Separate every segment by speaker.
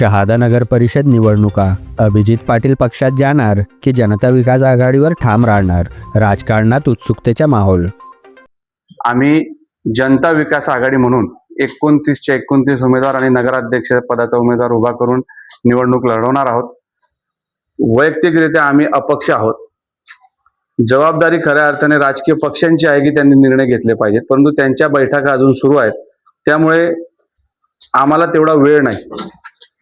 Speaker 1: शहादा नगर परिषद निवडणुका. अभिजित पाटील पक्षात जाणार की जनता विकास आघाडीवर ठाम राहणार? राजकारणात उत्सुकतेचा माहोल.
Speaker 2: आम्ही जनता विकास आघाडी म्हणून एकोणतीसच्या एकोणतीस उमेदवार आणि नगराध्यक्ष पदाचा उमेदवार उभा करून निवडणूक लढवणार आहोत. वैयक्तिकरित्या आम्ही अपक्ष आहोत. जबाबदारी खऱ्या अर्थाने राजकीय पक्षांची आहे की त्यांनी निर्णय घेतले पाहिजेत परंतु त्यांच्या बैठका अजून सुरू आहेत. त्यामुळे आम्हाला तेवढा वेळ नाही.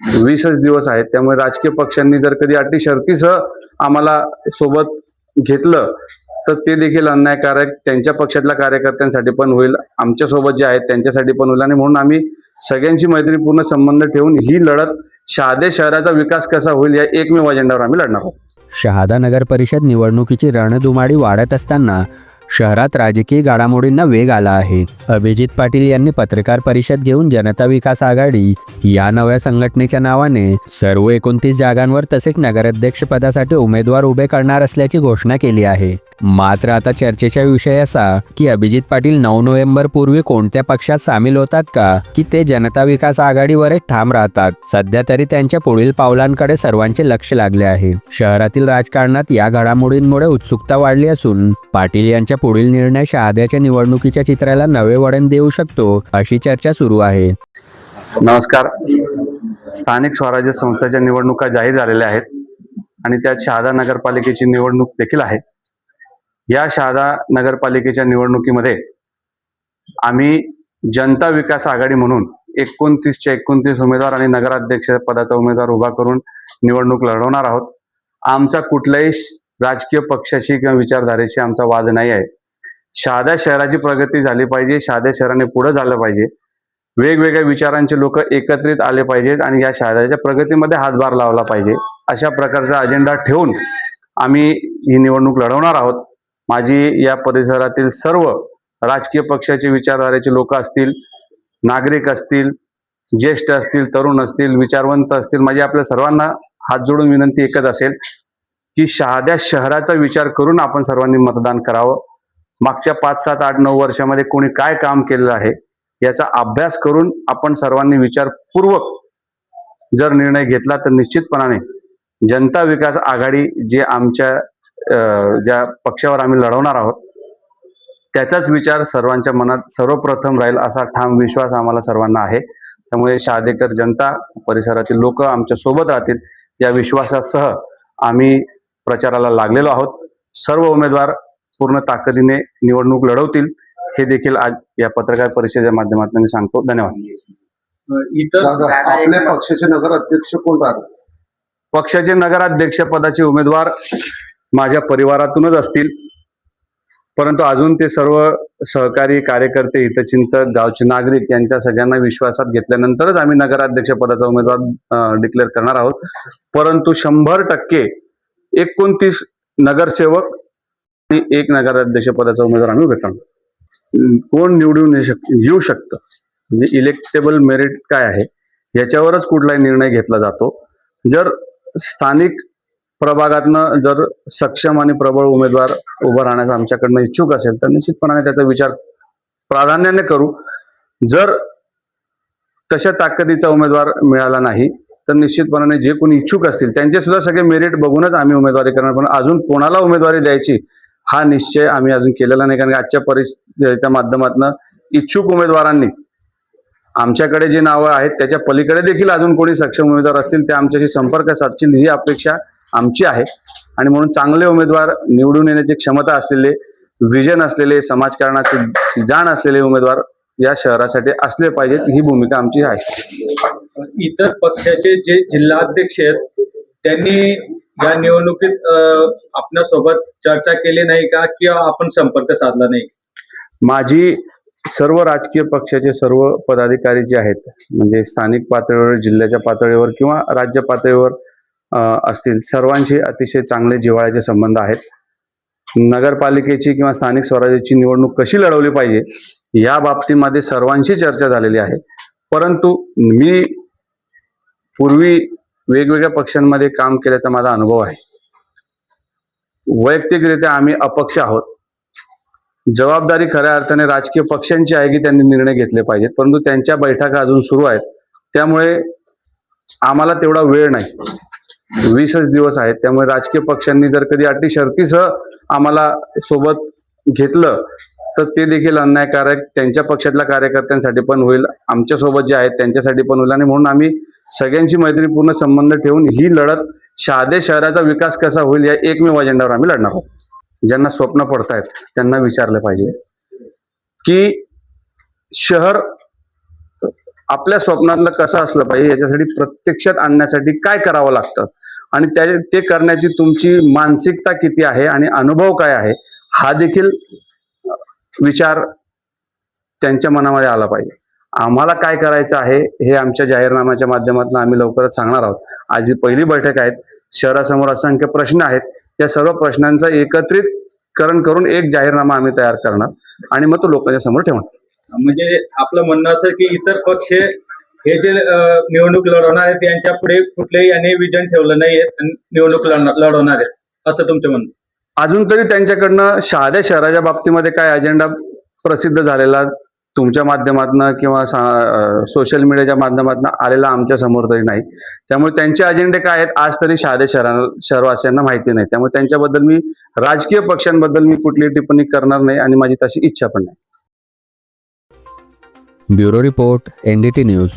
Speaker 2: वीसच दिवस आहेत. त्यामुळे राजकीय पक्षांनी जर कधी अटी शर्तीसह आम्हाला सोबत घेतलं तर ते देखील अन्यायकारक त्यांच्या पक्षातल्या कार्यकर्त्यांसाठी पण होईल. आमच्यासोबत जे आहेत त्यांच्यासाठी पण होईल. आणि म्हणून आम्ही सगळ्यांची मैत्रीपूर्ण संबंध ठेवून ही लढत शहादे शहराचा विकास कसा होईल या एकमेव अजेंडावर आम्ही लढणार आहोत.
Speaker 1: शहादा नगर परिषद निवडणुकीची रणधुमाडी वाढत असताना शहरात राजकीय घडामोडींना वेग आला आहे. अभिजित पाटील यांनी पत्रकार परिषद घेऊन जनता विकास आघाडी या नव्या संघटनेच्या नावाने सर्व एकोणतीस जागांवर तसेच नगराध्यक्ष पदासाठी उमेदवार उभे करणार असल्याची घोषणा केली आहे. मात्र आता चर्चेचा विषय असा की अभिजित पाटील नऊ नोव्हेंबर पूर्वी कोणत्या पक्षात सामील होतात का की ते जनता विकास आघाडीवरच ठाम राहतात. सध्या तरी त्यांच्या पुढील पावलांकडे सर्वांचे लक्ष लागले आहे. शहरातील राजकारणात या घडामोडींमुळे उत्सुकता वाढली असून पाटील यांच्या पुढील निर्णय शहाद्याच्या निवडणुकीच्या चित्राला नवे वळण देऊ शकतो अशी चर्चा सुरू आहे.
Speaker 2: नमस्कार. स्थानिक स्वराज्य संस्थेच्या निवडणुका जाहीर झालेल्या आहेत आणि त्यात शहादा नगरपालिकेची निवडणूक देखील आहे. या शहादा नगरपालिकेच्या निवडणुकीमध्ये आम्ही जनता विकास आघाडी म्हणून एकोणतीसच्या एकोणतीस उमेदवार आणि नगराध्यक्ष पदाचा उमेदवार उभा करून निवडणूक लढवणार आहोत. आमचा कुठल्याही राजकीय पक्षाशी किंवा विचारधारेशी आमचा वाद नाही आहे. शहाद्या शहराची प्रगती झाली पाहिजे शहाद्या शहराने पुढे झालं पाहिजे. वेगवेगळ्या विचारांचे लोक एकत्रित आले पाहिजेत आणि या शहराच्या प्रगतीमध्ये हातभार लावला पाहिजे. अशा प्रकारचा अजेंडा ठेवून आम्ही ही निवडणूक लढवणार आहोत. माझी या परिसरातील सर्व राजकीय पक्षाचे विचारधारेचे लोक असतील नागरिक असतील ज्येष्ठ असतील तरुण असतील विचारवंत असतील माझी आपल्या सर्वांना हात जोडून विनंती एकच असेल की शहाद्या शहराचा विचार करून आपण सर्वांनी मतदान करावं. मागच्या पाच सात आठ नऊ वर्षामध्ये कोणी काय काम केलेलं आहे याचा अभ्यास करून आपण सर्वांनी विचारपूर्वक जर निर्णय घेतला तर निश्चितपणाने जनता विकास आघाडी जे आमच्या ज्या पक्षावर आम्ही लढवणार आहोत त्याचाच विचार सर्वांच्या मनात सर्वप्रथम राहील असा ठाम विश्वास आम्हाला सर्वांना आहे. त्यामुळे शहादेकर जनता परिसरातील लोक आमच्यासोबत राहतील. या विश्वासासह आम्ही प्रचाराला लागलेलो आहोत. सर्व उमेदवार पूर्ण ताकदीने निवडणूक लढवतील. हे देखील आज या पत्रकार परिषदेच्या माध्यमातून मी सांगतो. धन्यवाद.
Speaker 3: इतर
Speaker 4: आपल्या पक्षाचे नगर अध्यक्ष कोण राहणार?
Speaker 2: पक्षाचे नगराध्यक्ष पदाचे उमेदवार माझ्या परिवारातूनच असतील. परंतु अजून ते सर्व सहकारी कार्यकर्ते हितचिंतक गावचे नागरिक यांच्या सगळ्यांना विश्वासात घेतल्यानंतरच आम्ही नगराध्यक्ष पदाचा उमेदवार डिक्लेअर करणार आहोत. परंतु शंभर टक्के एकोणतीस नगरसेवक आणि एक नगराध्यक्ष पदाचा उमेदवार आम्ही उभे कोण निवडून शक येऊ शकतं? म्हणजे इलेक्टेबल मेरिट काय आहे? याच्यावरच कुठलाही निर्णय घेतला जातो. जर स्थानिक प्रभागातनं जर सक्षम आणि प्रबळ उमेदवार उभं राहण्याचा आमच्याकडनं इच्छुक असेल तर निश्चितपणाने त्याचा विचार प्राधान्याने करू. जर तशा ताकदीचा उमेदवार मिळाला नाही तर निश्चितपणाने जे कोणी इच्छुक असतील त्यांचे सुद्धा सगळे मेरिट बघूनच आम्ही उमेदवारी करणार. पण अजून कोणाला उमेदवारी द्यायची हा निश्चय आम्ही अजून केलेला नाही. कारण आजच्या परिस्थितीच्या माध्यमातून इच्छुक उमेदवारांनी आमच्याकडे जे नावं आहेत त्याच्या पलीकडे देखील अजून कोणी सक्षम उमेदवार असतील ते आमच्याशी संपर्क साधतील ही अपेक्षा आमची आहे. आणि म्हणून चांगले उमेदवार निवडून येण्याची क्षमता असलेले विजन असलेले समाजकारणाची जाण असलेले उमेदवार या शहरासाठी असले पाहिजेत ही भूमिका आमची आहे.
Speaker 3: इतर पक्षाचे जे जिल्हाध्यक्ष आहेत त्यांनी या निवडणुकीत आपल्यासोबत चर्चा केली नाही का किंवा आपण संपर्क साधला नाही?
Speaker 2: माझी सर्व राजकीय पक्षाचे सर्व पदाधिकारी जे आहेत म्हणजे स्थानिक पातळीवर जिल्ह्याच्या पातळीवर किंवा राज्य पातळीवर अ, असतील सर्वांशी अतिशय चांगले जिव्हाळ्याचे संबंध आहेत. नगरपालिकेची किंवा स्थानिक स्वराज्याची निवडणूक कशी लढवली पाहिजे या बाबतीमध्ये सर्वांशी चर्चा झालेली आहे. परंतु मी पूर्वी वेगवेगळ्या पक्षांमध्ये काम केल्याचा माझा अनुभव आहे. वैयक्तिकरित्या आम्ही अपक्ष आहोत. जबाबदारी खऱ्या अर्थाने राजकीय पक्षांची आहे की त्यांनी निर्णय घेतले पाहिजेत परंतु त्यांच्या बैठका अजून सुरू आहेत. त्यामुळे आम्हाला तेवढा वेळ नाही. वीसच दिवस आहेत. त्यामुळे राजकीय पक्षांनी जर कधी अटी शर्तीसह आम्हाला सोबत घेतलं तर ते देखील अन्यायकारक त्यांच्या पक्षातल्या कार्यकर्त्यांसाठी पण होईल. आमच्यासोबत जे आहेत त्यांच्यासाठी पण होईल. आणि म्हणून आम्ही सगळ्यांशी मैत्रीपूर्ण संबंध ठेवून ही लढत शहादे शहराचा विकास कसा होईल या एकमेव अजेंड्यावर आम्ही लढणार आहोत. ज्यांना स्वप्न पडतायत त्यांना विचारलं पाहिजे की शहर आपल्या स्वप्नातलं कसं असलं पाहिजे याच्यासाठी प्रत्यक्षात आणण्यासाठी काय करावं लागतं? आणि त्या ते करण्याची तुमची मानसिकता किती आहे आणि अनुभव काय आहे हा देखील विचार त्यांच्या मनामध्ये आला पाहिजे. आम्हाला काय करायचं आहे हे आमच्या जाहीरनाम्याच्या माध्यमातून आम्ही लवकरच सांगणार आहोत. आज ही पहिली बैठक आहे शहरासमोर असंख्य प्रश्न आहेत. या सर्व प्रश्नांचं एकत्रितकरण करून एक जाहीरनामा आम्ही तयार करणार आणि मग तो लोकांच्या समोर ठेवणार.
Speaker 3: म्हणजे आपलं म्हणणं असं की इतर पक्ष हे जे निवडणूक लढवणार आहेत यांच्या पुढे कुठलेही यांनी विजन ठेवलं नाहीये निवडणूक लढवणार आहेत. असं तुमचं म्हणणं
Speaker 2: अजून तरी त्यांच्याकडनं शहाद्या शहराच्या बाबतीमध्ये काय अजेंडा प्रसिद्ध झालेला तुमच्या माध्यमातून किंवा सोशल मीडियाच्या माध्यमातून आलेला आमच्यासमोर तरी नाही. त्यामुळे त्यांचे अजेंडे काय आहेत आज तरी शहादे शहरा शहरवासियांना माहिती नाही. त्यामुळे त्यांच्याबद्दल मी राजकीय पक्षांबद्दल मी कुठलीही टिप्पणी करणार नाही आणि माझी तशी इच्छा पण नाही.
Speaker 1: Bureau report N D T news.